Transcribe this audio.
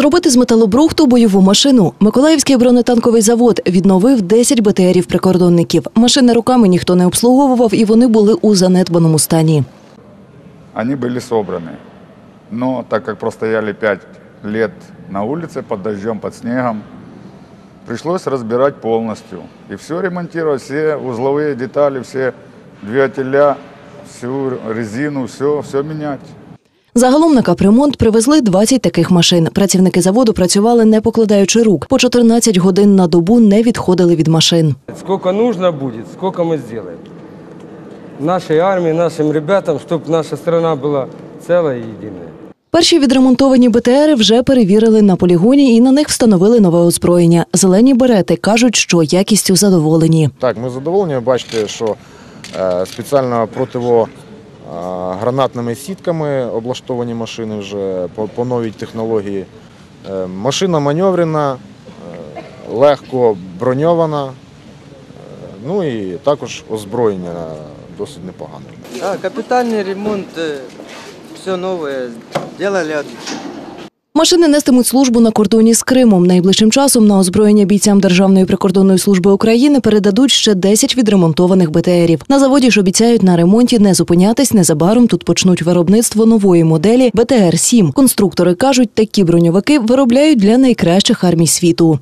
Зробити з металобрухту бойову машину. Миколаївський бронетанковий завод відновив 10 БТРів прикордонників. Машини руками ніхто не обслуговував, і вони були у занедбаному стані. они были собраны. Но так как простояли 5 лет на улице под дождем, под снегом, пришлось разбирать полностью. И все ремонтировать, все узловые детали, все двигателя, всю резину, все, все менять. Загалом на капремонт привезли 20 таких машин. Працівники заводу працювали не покладаючи рук. По 14 годин на добу не відходили від машин. Сколько нужно будет, сколько мы сделаем. Нашей армии, нашим ребятам, чтобы наша страна была целая и единая. Перші відремонтовані БТРи вже перевірили на полігоні і на них встановили нове озброєння. Зелені берети кажуть, що якістю задоволені. Так, ми задоволені. Бачите, що е, спеціально противогранатними сітками облаштовані машини вже по, по новій технології. Е, машина маневрена, е, легко броньована, е, ну і також озброєння досить непогане. Капітальний ремонт, все нове, от Машини нестимуть службу на кордоні з Кримом. Найближчим часом на озброєння бійцям Державної прикордонної служби України передадуть ще 10 відремонтованих БТРів. На заводі ж обіцяють на ремонті не зупинятись. Незабаром тут почнуть виробництво нової моделі БТР-7. Конструктори кажуть, такі броньовики виробляють для найкращих армій світу.